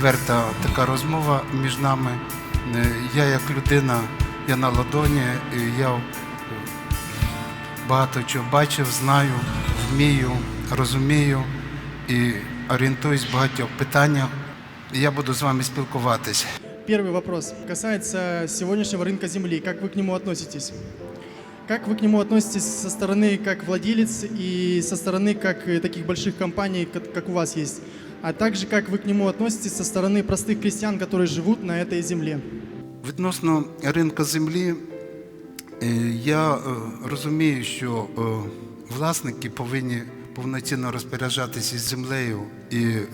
відверта така розмова між нами. Е, Я як людина, я на ладоні, і я е, багато чого бачив, знаю, вмію, розумію і орієнтуюсь в багатьох питаннях. І я буду з вами спілкуватись. Первый вопрос касается сегодняшнего рынка земли. Как вы к нему относитесь? Как вы к нему относитесь со стороны как владелец и со стороны как э, таких больших компаний, как, как у вас есть? А также как вы к нему относитесь со стороны простых крестьян, которые живут на этой земле? Відносно ринку землі, е, я е, розумію, що е, власники повинні повноцінно розпоряджатися із землею, і е,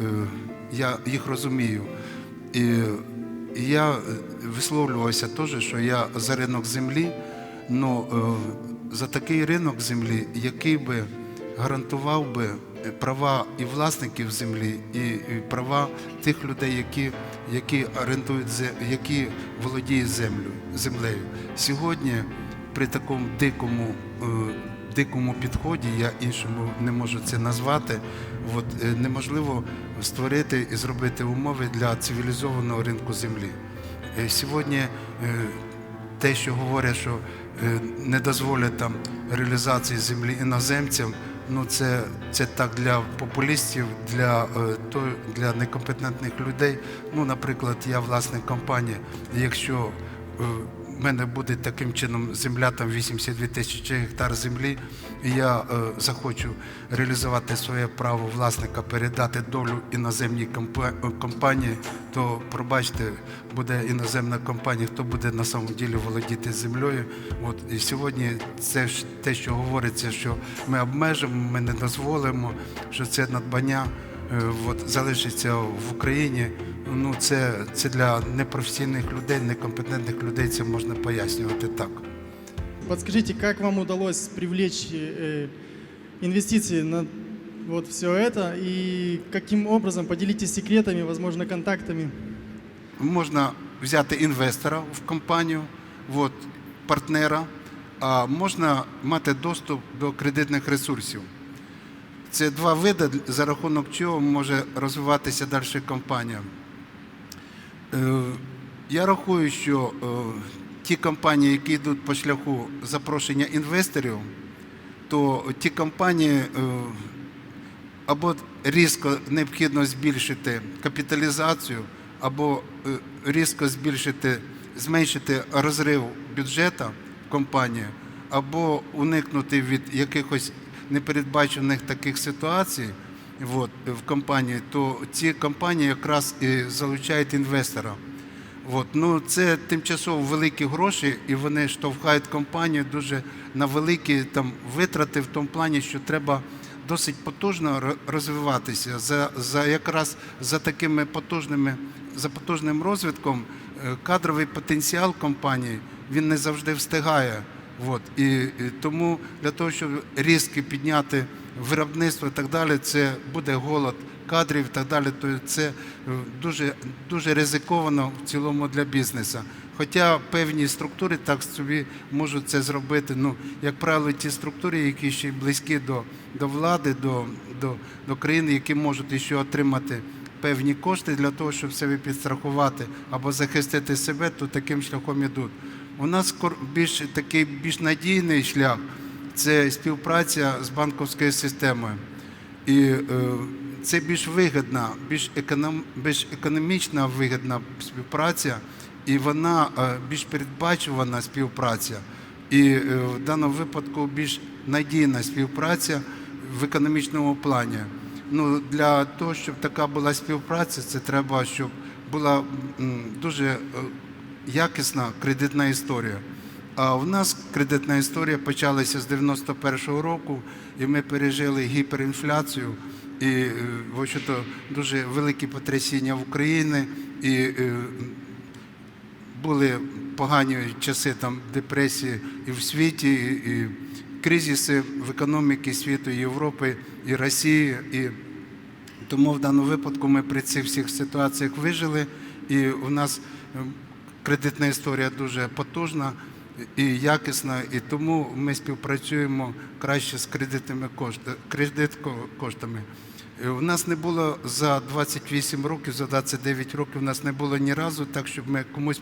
я їх розумію. І я е, висловлювався теж, що я за ринок землі, але за такий ринок землі, який би гарантував би права і власників землі, і права тих людей, які, які орендують які володіють землю, землею. Сьогодні при такому дикому, е, дикому підході, я іншому не можу це назвати, от, е, неможливо створити і зробити умови для цивілізованого ринку землі. Е, Сьогодні е, те, що говорять, що е, не дозволять там реалізації землі іноземцям, ну це, це так для популістів, для, е, то, для некомпетентних людей. Ну, наприклад, я власник компанії. Якщо е, в мене буде таким чином земля, там 82 тисячі гектар землі, і я е, захочу реалізувати своє право власника, передати долю іноземній е, компанії, то пробачте, буде іноземна компанія, хто буде на самом ділі володіти землею. От і сьогодні це ж те, що говориться, що ми обмежимо, ми не дозволимо, що це надбання от, залишиться в Україні. Ну це, це для непрофесійних людей, некомпетентних людей це можна пояснювати так. Подскажите, как вам удалось привлечь э, инвестиции на вот все это и каким образом поделитесь секретами, возможно, контактами? Можна взяти інвестора в компанію, от, партнера, а можна мати доступ до кредитних ресурсів. Це два види, за рахунок чого може розвиватися далі компанія. Е, Я рахую, що е, ті компанії, які йдуть по шляху запрошення інвесторів, то ті компанії е, або різко необхідно збільшити капіталізацію, або різко збільшити, зменшити розрив бюджету компанії, або уникнути від якихось непередбачених таких ситуацій от, в компанії, то ці компанії якраз і залучають інвестора. От, ну, це тимчасово великі гроші, і вони штовхають компанію дуже на великі там, витрати в тому плані, що треба досить потужно ро- розвиватися. За, за якраз за такими потужними, за потужним розвитком е, кадровий потенціал компанії він не завжди встигає. От, і, і тому для того, щоб різко підняти виробництво і так далі, це буде голод кадрів і так далі, то це е, дуже, дуже ризиковано в цілому для бізнесу. Хоча певні структури так собі можуть це зробити. Ну, як правило, ті структури, які ще близькі до, до влади, до, до, до країни, які можуть ще отримати певні кошти для того, щоб себе підстрахувати або захистити себе, то таким шляхом ідуть. У нас більш такий більш надійний шлях це співпраця з банківською системою. І е, це більш вигідна, більш, економ, більш економічна вигідна співпраця, і вона е, більш передбачувана співпраця. І е, в даному випадку більш надійна співпраця в економічному плані. Ну, для того, щоб така була співпраця, це треба, щоб була м, дуже е, якісна кредитна історія. А в нас кредитна історія почалася з 91-го року, і ми пережили гіперінфляцію і е, общем-то, дуже великі потрясіння в Україні. І е, були погані часи там депресії і в світі, і, і кризиси в економіці світу, Європи, і Росії. І тому в даному випадку ми при цих всіх ситуаціях вижили, і у нас е, кредитна історія дуже потужна і якісна, і тому ми співпрацюємо краще з кредитними коштами. Е, У нас не було за 28 років, за 29 років, у нас не було ні разу так, щоб ми комусь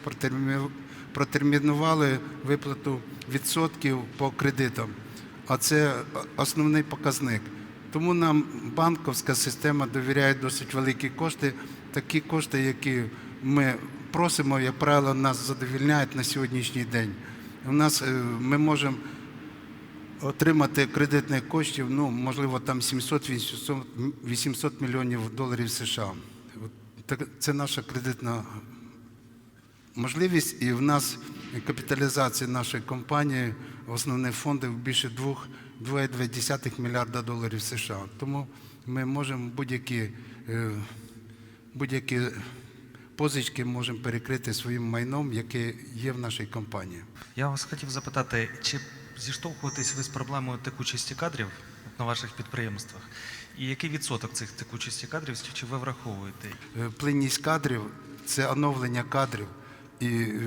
протермінували виплату відсотків по кредитам. А це основний показник. Тому нам банківська система довіряє досить великі кошти. Такі кошти, які ми просимо, як правило, нас задовільняють на сьогоднішній день. У нас е, ми можемо отримати кредитних коштів, ну, можливо, там 700-800 мільйонів доларів США. Це наша кредитна можливість, і в нас капіталізація нашої компанії, основних фондів більше 2,2 мільярда доларів США. Тому ми можемо будь-які, е, будь-які позички можемо перекрити своїм майном, яке є в нашій компанії. Я вас хотів запитати, чи зіштовхуєтесь ви з проблемою текучості кадрів на ваших підприємствах? І який відсоток цих текучості кадрів чи ви враховуєте? Е, Плинність кадрів це оновлення кадрів. І е,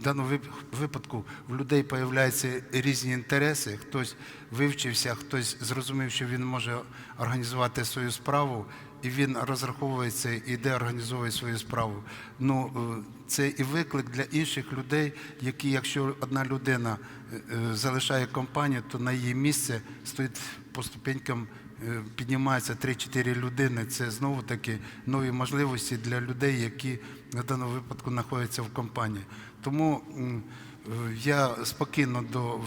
в даному випадку в людей з'являються різні інтереси. Хтось вивчився, хтось зрозумів, що він може організувати свою справу, і він розраховується і йде організовує свою справу. Ну е, це і виклик для інших людей, які, якщо одна людина е, е, залишає компанію, то на її місце стоїть по ступенькам піднімається 3-4 людини. Це знову таки нові можливості для людей, які на даному випадку знаходяться в компанії. Тому я спокійно до,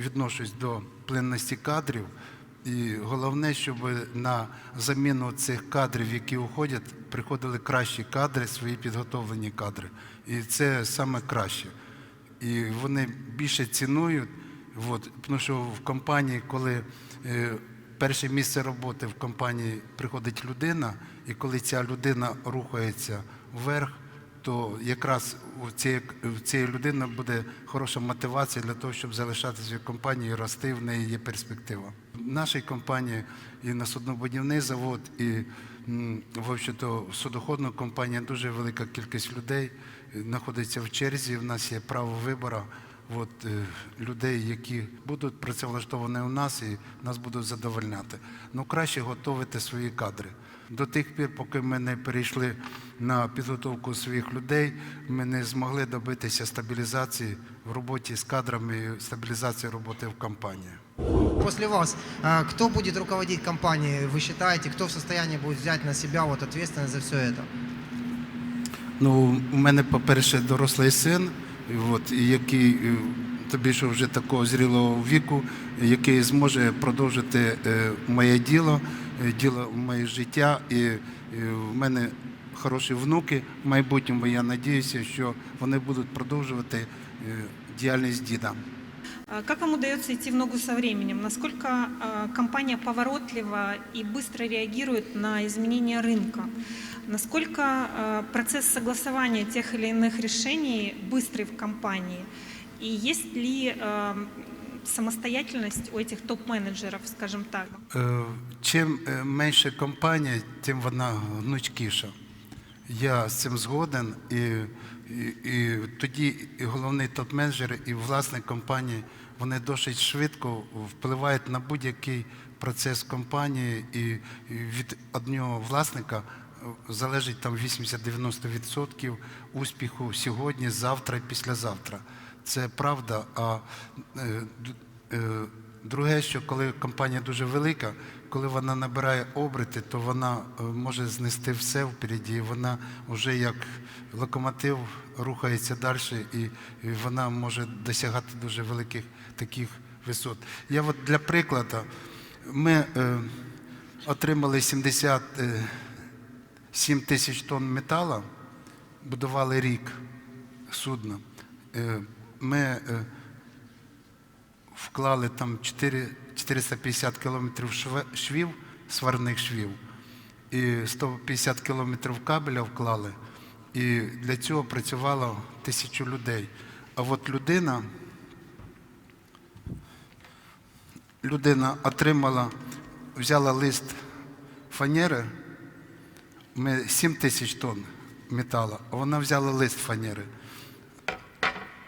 відношусь до плинності кадрів. І головне, щоб на заміну цих кадрів, які уходять, приходили кращі кадри, свої підготовлені кадри. І це саме краще. І вони більше цінують. От, тому що в компанії, коли е, перше місце роботи в компанії приходить людина, і коли ця людина рухається вверх, то якраз у цієї, в цієї людини буде хороша мотивація для того, щоб залишатися в компанії, рости, в неї є перспектива. В нашій компанії і на суднобудівний завод, і в общем-то, судоходна компанія дуже велика кількість людей знаходиться в черзі. В нас є право вибору от, е, людей, які будуть працевлаштовані у нас і нас будуть задовольняти. Ну краще готувати свої кадри. До тих пір, поки ми не перейшли на підготовку своїх людей, ми не змогли добитися стабілізації в роботі з кадрами, стабілізації роботи в компанії. После вас, кто будет руководить компанией, вы считаете, кто в состоянии будет взять на себя вот ответственность за все это? Ну, у мене, по-перше, дорослий син, от, який е, тобі що вже такого зрілого віку, який зможе продовжити е, моє діло, е, діло моє життя. І, і в мене хороші внуки в майбутньому. Я надіюся, що вони будуть продовжувати е, діяльність діда. А Как вам удается идти в ногу со временем? Насколько а, компания поворотлива и быстро реагирует на изменения рынка? Насколько а, процесс согласования тех или иных решений быстрый в компании? И есть ли а, самостоятельность у этих топ-менеджеров, скажем так? Е, Чим е, менше компанія, тим вона гнучкіша. Я з цим згоден, і, і, і тоді і головний топ-менеджер, і власник компанії вони досить швидко впливають на будь-який процес компанії, і, від одного власника е, залежить там 80-90% успіху сьогодні, завтра і післязавтра. Це правда. А е, е, друге, що коли компанія дуже велика, коли вона набирає оберти, то вона е, може знести все впереді. Вона вже як локомотив рухається далі, і, вона може досягати дуже великих таких висот. Я от для прикладу, ми отримали 77 тисяч тонн металу, будували рік судно. Ми е, вклали там 4, 450 кілометрів швів, сварних швів, і 150 кілометрів кабеля вклали. І для цього працювало тисячу людей. А от людина, людина отримала, взяла лист фанери, ми 7 тисяч тонн металу, а вона взяла лист фанери,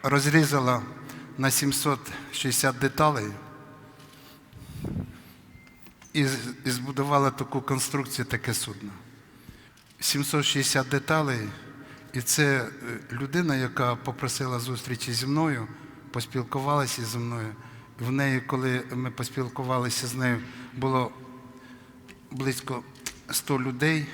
розрізала на 760 деталей і, збудувала таку конструкцію, таке судно. 760 деталей, і це е, людина, яка попросила зустрічі зі мною, поспілкувалася зі мною. В неї, коли ми поспілкувалися з нею, було близько 100 людей.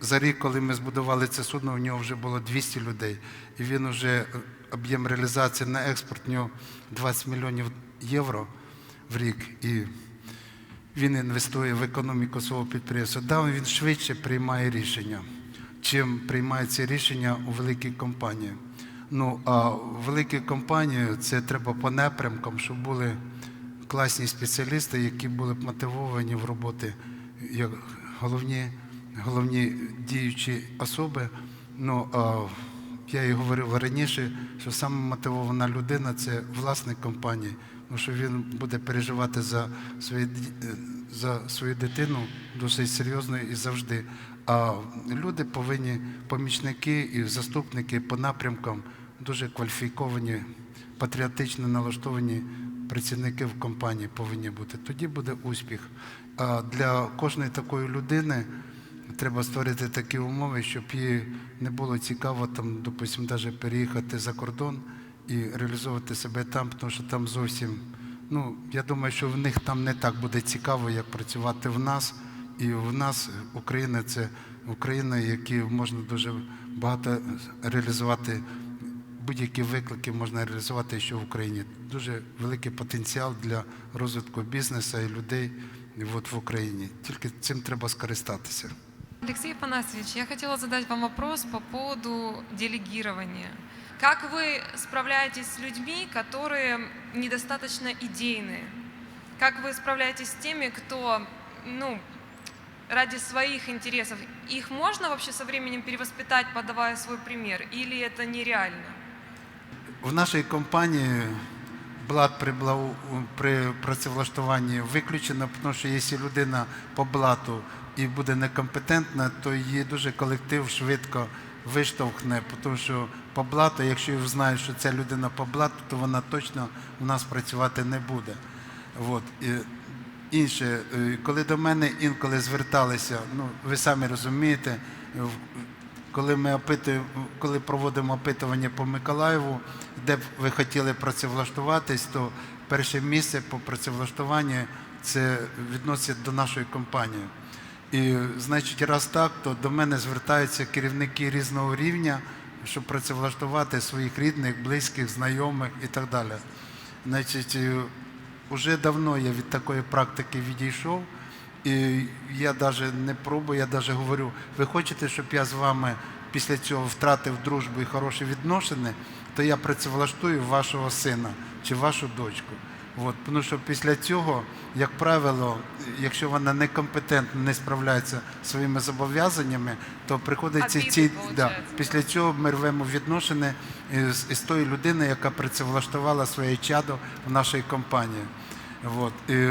За рік, коли ми збудували це судно, у нього вже було 200 людей. І він вже е, об'єм реалізації на експорт у нього 20 мільйонів євро в рік. І він інвестує в економіку свого підприємства. Да, він швидше приймає рішення, чим приймаються рішення у великій компанії. Ну, а в великій компанії це треба по напрямкам, щоб були класні спеціалісти, які були б мотивовані в роботи як головні, головні діючі особи. Ну, я і говорив раніше, що саме мотивована людина це власник компанії, тому що він буде переживати за, свої, е, за свою дитину досить серйозно і завжди. А люди повинні, помічники і заступники по напрямкам, дуже кваліфіковані, патріотично налаштовані працівники в компанії повинні бути. Тоді буде успіх. А для кожної такої людини треба створити такі умови, щоб їй не було цікаво там, допустимо, навіть переїхати за кордон і реалізовувати себе там, тому що там зовсім, ну, я думаю, що в них там не так буде цікаво, як працювати в нас. І в нас Україна це Україна, які можна дуже багато реалізувати. Будь-які виклики можна реалізувати ще в Україні. Дуже великий потенціал для розвитку бізнесу і людей от в Україні. Тільки цим треба скористатися. Алексей Афанасьевич, я хотела задать вам вопрос по поводу делегирования. Как вы справляетесь с людьми, которые недостаточно идейные? Как вы справляетесь с теми, кто, ну, ради своих интересов, их можно вообще со временем перевоспитать, подавая свой пример, или это нереально? В нашій компанії блат при, блау- при працевлаштуванні виключено, тому що якщо людина по блату і буде некомпетентна, то її дуже колектив швидко виштовхне, тому що по блату, якщо знають, що ця людина по блату, то вона точно у нас працювати не буде. От. І інше, е, коли до мене інколи зверталися, ну ви самі розумієте, коли ми опитуємо, коли проводимо опитування по Миколаєву, де б ви хотіли працевлаштуватись, то перше місце по працевлаштуванню це відносять до нашої компанії. І значить, раз так, то до мене звертаються керівники різного рівня, щоб працевлаштувати своїх рідних, близьких, знайомих і так далі. Значить, е, уже давно я від такої практики відійшов. І я навіть не пробую, я навіть говорю, ви хочете, щоб я з вами після цього втратив дружбу і хороші відносини, то я працевлаштую вашого сина чи вашу дочку. От, тому що після цього, як правило, якщо вона некомпетентно не справляється зі своїми зобов'язаннями, то приходиться ці да, після цього ми рвемо відносини із, із тої людини, яка працевлаштувала своє чадо в нашій компанії. От. І,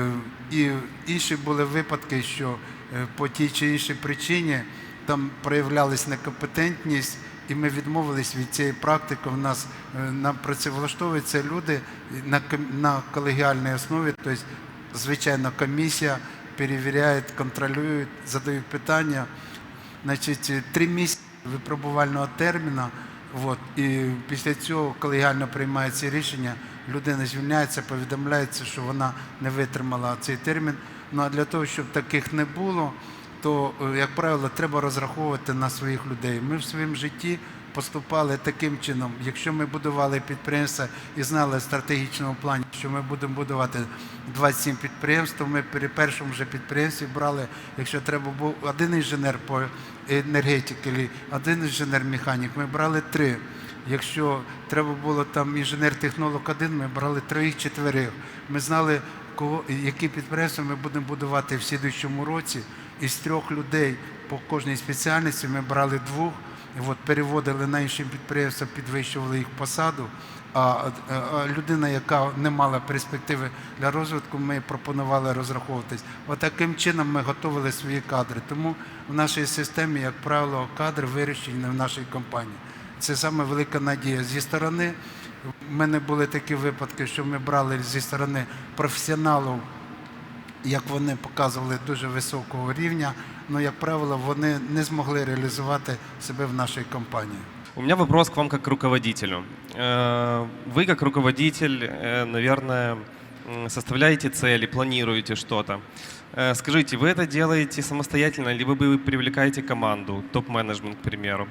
і інші були випадки, що е, по тій чи іншій причині там проявлялась некомпетентність, і ми відмовились від цієї практики. У нас е, нам працевлаштовуються люди на, на колегіальній основі, тобто, звичайно, комісія перевіряє, контролює, задають питання. значить, три місяці випробувального терміну. От, і після цього колегіально приймається рішення, людина звільняється, повідомляється, що вона не витримала цей термін. Ну а для того, щоб таких не було, то, е, як правило, треба розраховувати на своїх людей. Ми в своєму житті поступали таким чином. Якщо ми будували підприємства і знали в стратегічному плані, що ми будемо будувати 27 підприємств, то ми при першому вже підприємстві брали, якщо треба був один інженер по енергетиці, один інженер-механік, ми брали три. Якщо треба було там інженер-технолог один, ми брали троїх, четверих. Ми знали, кого, які підприємства ми будемо будувати в слідуючому році. Із трьох людей по кожній спеціальності ми брали двох, і от переводили на інші підприємства, підвищували їх посаду. А, а а людина, яка не мала перспективи для розвитку, ми пропонували розраховуватись. От чином ми готували свої кадри. Тому в нашій системі, як правило, кадри вирішені в нашій компанії. Це саме велика надія. Зі сторони в мене були такі випадки, що ми брали зі сторони професіоналів, як вони показували дуже високого рівня. але, як правило, вони не змогли реалізувати себе в нашій компанії. У меня вопрос к вам как к руководителю. Э, Вы как руководитель, э, наверное, м, составляете цели, планируете что-то. Э, Скажите, вы это делаете самостоятельно, либо вы привлекаете команду, топ-менеджмент, к примеру?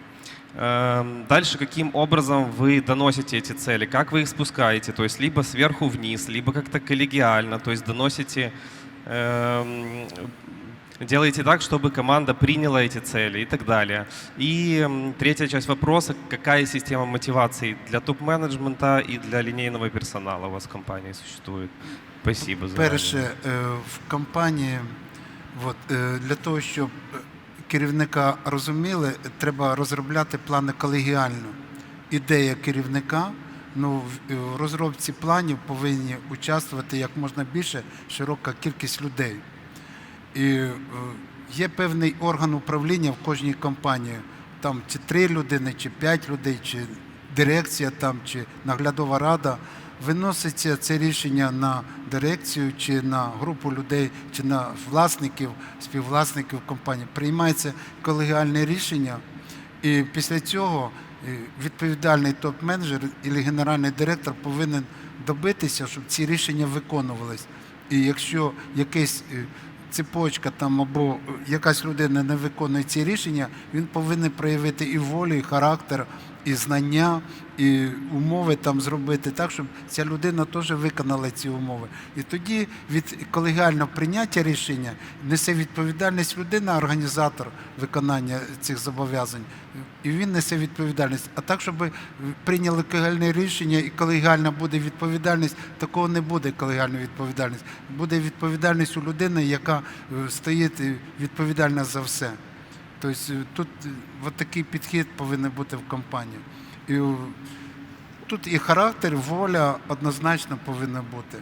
Э, Дальше каким образом вы доносите эти цели? Как вы их спускаете? То есть либо сверху вниз, либо как-то коллегиально, то есть доносите эм, делаете так, чтобы команда приняла эти цели и так далее. И третья часть вопроса, какая система мотивации для топ-менеджмента и для линейного персонала у вас в компании существует? Спасибо за Перше, е, в компанії, от, е, для того, щоб е, керівника розуміли, треба розробляти плани колегіально. Ідея керівника. Ну, в- е, розробці планів повинні участвувати як можна більше широка кількість людей. І е, є певний орган управління в кожній компанії. Там чи три людини, чи п'ять людей, чи дирекція, там, чи наглядова рада. Виноситься це рішення на дирекцію, чи на групу людей, чи на власників, співвласників компанії. Приймається колегіальне рішення, і після цього відповідальний топ-менеджер і генеральний директор повинен добитися, щоб ці рішення виконувались. І якщо якийсь е, цепочка там або якась людина не виконує ці рішення, він повинен проявити і волю, і характер, і знання, і умови там зробити так, щоб ця людина теж виконала ці умови. І тоді від колегіального прийняття рішення несе відповідальність людина, організатор виконання цих зобов'язань, і він несе відповідальність. А так, щоб прийняли колегіальне рішення і колегіальна буде відповідальність, такого не буде колегіальної відповідальності. Буде відповідальність у людини, яка е, стоїть е, відповідальна за все. Тобто е, тут е, от такий підхід повинен бути в компанії. І тут і характер, воля однозначно повинна бути.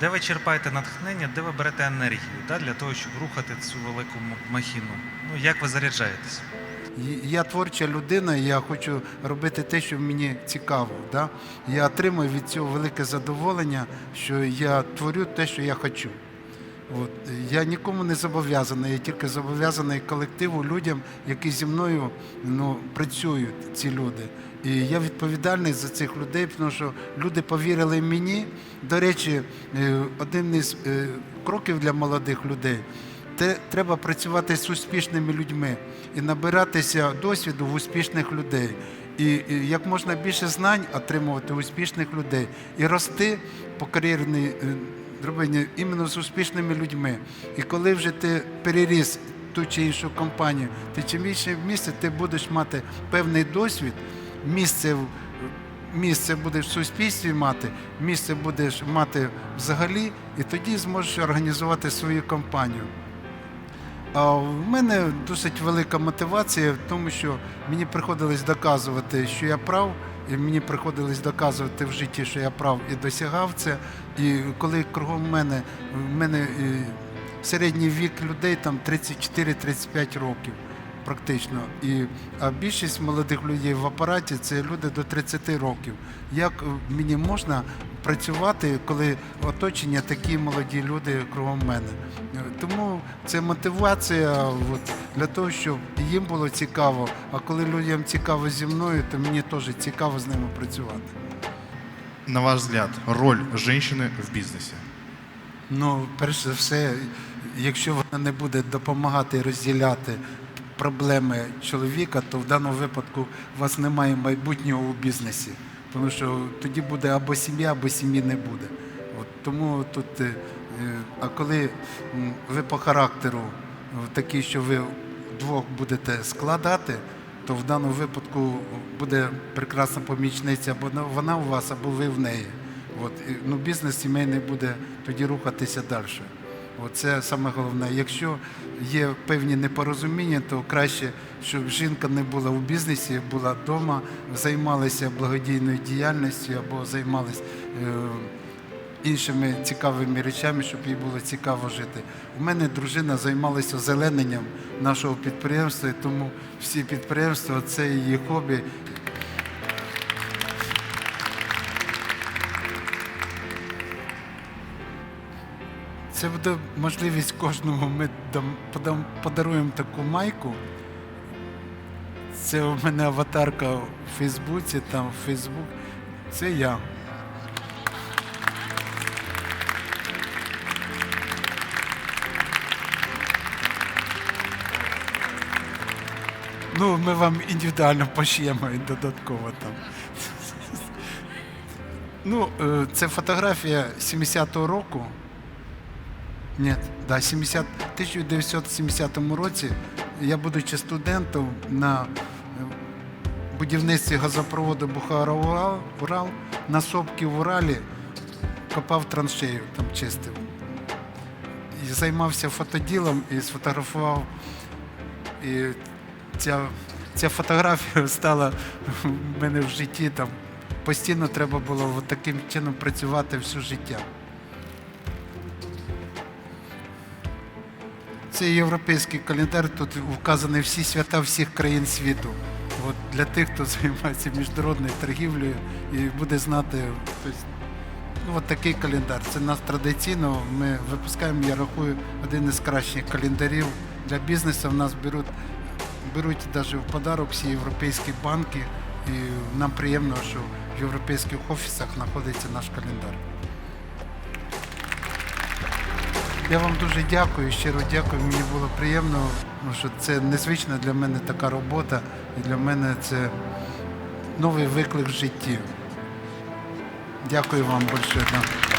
Де ви черпаєте натхнення, де ви берете енергію да, для того, щоб рухати цю велику махіну? Ну, як ви заряджаєтесь? Я творча людина, я хочу робити те, що мені цікаво. Да? Я отримую від цього велике задоволення, що я творю те, що я хочу. От. Я нікому не зобов'язаний, я тільки зобов'язаний колективу, людям, які зі мною ну, працюють, ці люди. І я відповідальний за цих людей, тому що люди повірили мені. До речі, е, один із е, кроків для молодих людей те треба працювати з успішними людьми і набиратися досвіду в успішних людей. І, як можна більше знань отримувати успішних людей і рости по кар'єрній е, іменно з успішними людьми. І коли вже ти переріс ту чи іншу компанію, ти чим більше місце ти будеш мати певний досвід, місце місце будеш в суспільстві мати, місце будеш мати взагалі, і тоді зможеш організувати свою компанію. А в мене досить велика мотивація в тому, що мені приходилось доказувати, що я прав, і мені приходилось доказувати в житті, що я прав і досягав це. І коли кругом мене, в мене е, середній вік людей там 34-35 років. Практично. І, а більшість молодих людей в апараті це люди до 30 років. Як е, мені можна працювати, коли оточення такі молоді люди кругом мене? Е, Тому це мотивація от, для того, щоб їм було цікаво. А коли людям цікаво зі мною, то мені теж цікаво з ними працювати. На ваш взгляд, роль женщины в бизнесе? Ну, перш за все, якщо вона не буде допомагати розділяти проблеми чоловіка, то в даному випадку у вас немає майбутнього у бізнесі. Тому що тоді буде або сім'я, або сім'ї не буде. От, тому тут, е, а коли ви по характеру е, такі, що ви двох будете складати, то в даному випадку буде прекрасна помічниця, або вона у вас, або ви в неї. От, ну, бізнес сімейний буде тоді рухатися далі. От це саме головне. Якщо є певні непорозуміння, то краще, щоб жінка не була у бізнесі, була вдома, займалася благодійною діяльністю або займалася е, іншими цікавими речами, щоб їй було цікаво жити. У мене дружина займалася озелененням нашого підприємства, і тому всі підприємства це її хобі. Це буде можливість кожному. Ми подаруємо таку майку. Це у мене аватарка у Фейсбуці, там в Фейсбук. Це я. Ну, ми вам індивідуально пошиємо і додатково там. Ну, е, це фотографія 70-го року. Ні, да, 70, 1970 році я, будучи студентом на е, будівництві газопроводу Бухара-Урал, Урал, на сопки в Уралі копав траншею, там чистив. І займався фотоділом і сфотографував. І ця, ця фотографія стала в мене в житті. Там постійно треба було таким чином працювати все життя. Це європейський календар, тут вказані всі свята всіх країн світу. От для тих, хто займається міжнародною торгівлею і буде знати, тобто, ну, от такий календар. Це нас традиційно. Ми випускаємо, я рахую, один із кращих календарів для бізнесу. В нас беруть, беруть навіть в подарок всі європейські банки. І нам приємно, що в європейських офісах знаходиться наш календар. Я вам дуже дякую, щиро дякую. Мені було приємно, тому що це незвична для мене така робота, і для мене це новий виклик в житті. Дякую вам більше. Да.